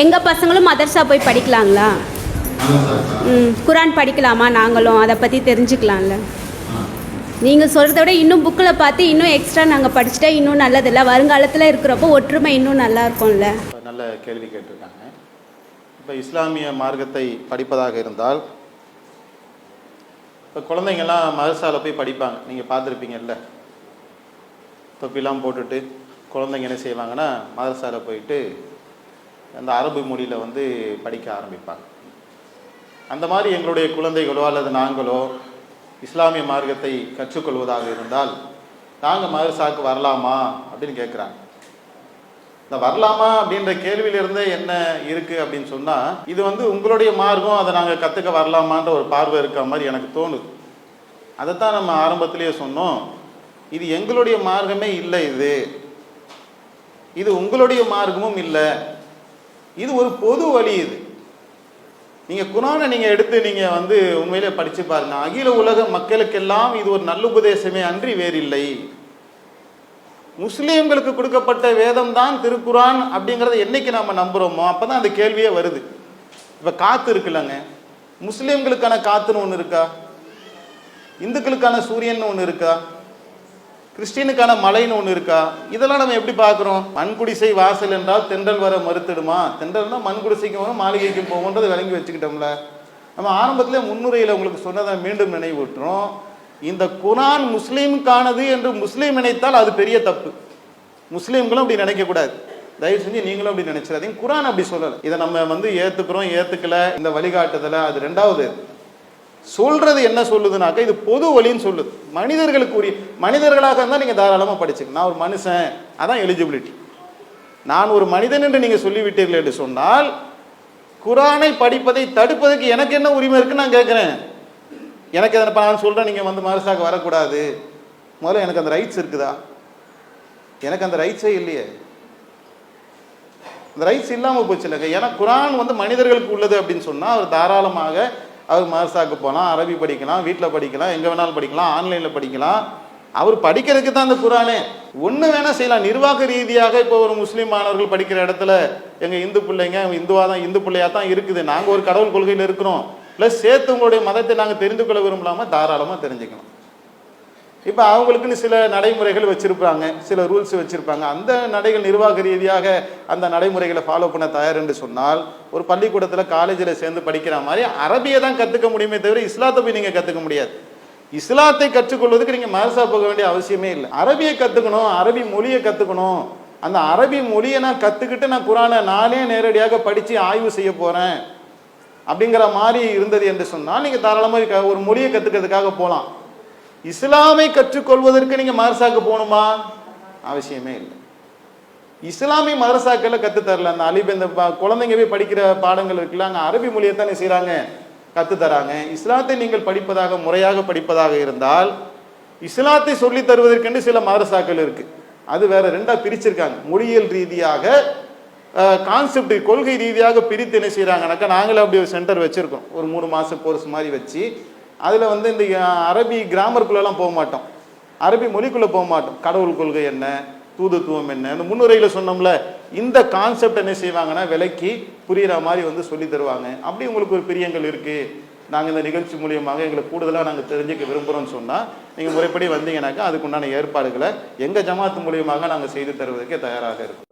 எங்கள் பசங்களும் மதர்சா போய் படிக்கலாங்களா? ம் குரான் படிக்கலாமா நாங்களும்? அதை பற்றி தெரிஞ்சுக்கலாம்ல. நீங்கள் சொல்கிறத விட இன்னும் புக்கில் பார்த்து இன்னும் எக்ஸ்ட்ரா நாங்கள் படிச்சுட்டா இன்னும் நல்லதில்ல. வருங்காலத்தில் இருக்கிறப்போ ஒற்றுமை இன்னும் நல்லா இருக்கும்ல. நல்ல கேள்வி கேட்டிருக்காங்க. இப்போ இஸ்லாமிய மார்க்கத்தை படிப்பதாக இருந்தால் இப்போ குழந்தைங்கள்லாம் மதர்சாவில் போய் படிப்பாங்க. நீங்கள் பார்த்துருப்பீங்கல்ல. தொப்பிலாம் போட்டுட்டு குழந்தைங்க என்ன செய்வாங்கன்னா மதர்சாவில் போயிட்டு அந்த அரபு மொழியில் வந்து படிக்க ஆரம்பிப்பாங்க. அந்த மாதிரி எங்களுடைய குழந்தைகளோ அல்லது நாங்களோ இஸ்லாமிய மார்க்கத்தை கற்றுக்கொள்வதாக இருந்தால் நாங்கள் மதரசாவுக்கு வரலாமா அப்படின்னு கேட்குறாங்க இந்த வரலாமா அப்படின்ற கேள்வியிலிருந்தே என்ன இருக்குது அப்படின்னு சொன்னால் இது வந்து உங்களுடைய மார்க்கம் அதை நாங்கள் கற்றுக்க வரலாமான்ற ஒரு பார்வை இருக்க மாதிரி எனக்கு தோணுது. அதைத்தான் நம்ம ஆரம்பத்திலேயே சொன்னோம். இது எங்களுடைய மார்க்கமே இல்லை இது. இது உங்களுடைய மார்க்கமும் இல்லை. இது ஒரு பொது வழி இது. நீங்கள் குரானை நீங்கள் எடுத்து நீங்கள் வந்து உண்மையிலே படித்து பாருங்க. அகில உலக மக்களுக்கெல்லாம் இது ஒரு நல்ல உபதேசமே அன்றி வேறில்லை. முஸ்லீம்களுக்கு கொடுக்கப்பட்ட வேதம் தான் திருக்குரான் அப்படிங்கிறத என்னைக்கு நம்ம நம்புகிறோமோ அப்போ தான் அந்த கேள்வியே வருது. இப்போ காத்து இருக்குல்லங்க. முஸ்லீம்களுக்கான காத்துன்னு ஒன்று இருக்கா? இந்துக்களுக்கான சூரியன் ஒன்று இருக்கா? கிறிஸ்டினுக்கான மலைன்னு ஒன்று இருக்கா? இதெல்லாம் நம்ம எப்படி பார்க்குறோம்? மண்குடிசை வாசல் என்றால் தென்றல் வர மறுத்துடுமா? தென்றல்னா மண்குடிசைக்கும் வரும் மாளிகைக்கும் போகும்ன்றது விளங்கி வச்சுக்கிட்டோம்ல. நம்ம ஆரம்பத்தில் முன்னுரையில் உங்களுக்கு சொன்னதை மீண்டும் நினைவூட்டுறோம். இந்த குரான் முஸ்லீமுக்கானது என்று முஸ்லீம் நினைத்தால் அது பெரிய தப்பு. முஸ்லீம்களும் அப்படி நினைக்கக்கூடாது. தயவு செஞ்சு நீங்களும் அப்படி நினைச்சிடாதீங்க. குரான் அப்படி சொல்லலை. இதை நம்ம வந்து ஏற்றுக்கிறோம் ஏற்றுக்கல இந்த வழிகாட்டுதலை? அது ரெண்டாவது. சொல்றது என்ன சொல்லுதுனாக்கா இது பொது வழின்னு சொல்லுது. மனிதர்களுக்கு உரிய மனிதர்களாக இருந்தால் நீங்கள் தாராளமாக படிச்சுங்க நான் ஒரு மனுஷன் அதான் எலிஜிபிலிட்டி நான் ஒரு மனிதன் என்று நீங்கள் சொல்லிவிட்டீர்கள் என்று சொன்னால் குரானை படிப்பதை தடுப்பதற்கு எனக்கு என்ன உரிமை இருக்குன்னு நான் கேட்குறேன். எனக்கு அதை நான் சொல்கிறேன் நீங்கள் வந்து மனசாக வரக்கூடாது. முதல்ல எனக்கு அந்த ரைட்ஸ் இருக்குதா? எனக்கு அந்த ரைட்ஸே இல்லையே. அந்த ரைட்ஸ் இல்லாமல் போச்சு இல்லைங்க ஏன்னா குரான் வந்து மனிதர்களுக்கு உள்ளது அப்படின்னு சொன்னால் அவர் தாராளமாக அவர் மதரசாக்கு போகலாம் அரபி படிக்கலாம் வீட்டில் படிக்கலாம் எங்கே வேணாலும் படிக்கலாம் ஆன்லைனில் படிக்கலாம். அவர் படிக்கிறதுக்கு தான் அந்த குரானே. ஒன்று வேணால் செய்யலாம். நிர்வாக ரீதியாக இப்போ ஒரு முஸ்லீம் மாணவர்கள் படிக்கிற இடத்துல எங்கள் இந்து பிள்ளைங்க இந்துவாக தான் இந்து பிள்ளையாக தான் இருக்குது. நாங்கள் ஒரு கடவுள் கொள்கையில் இருக்கிறோம். ப்ளஸ் சேர்த்து உங்களுடைய மதத்தை நாங்கள் தெரிந்து கொள்ள விரும்பலாமா? தாராளமாக தெரிஞ்சுக்கலாம். இப்போ அவங்களுக்குன்னு சில நடைமுறைகள் வச்சுருப்பாங்க சில ரூல்ஸ் வச்சுருப்பாங்க. அந்த நடைகள் நிர்வாக ரீதியாக அந்த நடைமுறைகளை ஃபாலோ பண்ண தயார் என்று சொன்னால் ஒரு பள்ளிக்கூடத்தில் காலேஜில் சேர்ந்து படிக்கிற மாதிரி அரபியை தான் கற்றுக்க முடியுமே தவிர இஸ்லாத்தை போய் நீங்கள் கற்றுக்க முடியாது. இஸ்லாத்தை கற்றுக்கொள்வதற்கு நீங்கள் மதரசா போக வேண்டிய அவசியமே இல்லை. அரபியை கற்றுக்கணும் அரபி மொழியை கற்றுக்கணும் அந்த அரபி மொழியை நான் கற்றுக்கிட்டு நான் குரானை நானே நேரடியாக படித்து ஆய்வு செய்ய போகிறேன் அப்படிங்கிற மாதிரி இருந்தது என்று சொன்னால் நீங்கள் தாராளமாக ஒரு மொழியை கற்றுக்கிறதுக்காக போகலாம் இஸ்லாமை கற்றுக்கொள்வதற்கு நீங்க மதரசாக்கு போகணுமா? அவசியமே இல்லை. இஸ்லாமிய மதரசாக்களில் கத்து தரல. அந்த அலிப் இந்த குழந்தைங்க போய் படிக்கிற பாடங்கள் இருக்குல்ல அங்க அரபி மொழியை தானே செய்கிறாங்க கத்து தராங்க. இஸ்லாத்தை நீங்கள் படிப்பதாக முறையாக படிப்பதாக இருந்தால் இஸ்லாத்தை சொல்லி தருவதற்கென்று சில மதரசாக்கள் இருக்கு. அது வேற ரெண்டா பிரிச்சிருக்காங்க. மொழியியல் ரீதியாக கான்செப்ட் கொள்கை ரீதியாக பிரித்து என்ன செய்கிறாங்கனாக்கா நாங்களே அப்படி ஒரு சென்டர் வச்சுருக்கோம். ஒரு மூணு மாதம் கோர்ஸ் மாதிரி வச்சு அதில் வந்து இந்த அரபி கிராமருக்குள்ளெல்லாம் போக மாட்டோம். அரபி மொழிக்குள்ளே போக மாட்டோம். கடவுள் கொள்கை என்ன? தூதுத்துவம் என்ன? இந்த முன்னுரையில் சொன்னோம்ல இந்த கான்செப்ட் என்ன செய்வாங்கன்னா விலைக்கு புரிகிற மாதிரி வந்து சொல்லி தருவாங்க. அப்படி உங்களுக்கு ஒரு பிரியங்கள் இருக்குது நாங்கள் இந்த நிகழ்ச்சி மூலியமாக எங்களை கூடுதலாக நாங்கள் தெரிஞ்சுக்க விரும்புகிறோம்னு சொன்னால் நீங்கள் முறைப்படி வந்தீங்கன்னாக்கா அதுக்குண்டான ஏற்பாடுகளை எங்கள் ஜமாத்து மூலியமாக நாங்கள் செய்து தருவதற்கே தயாராக இருக்கோம்.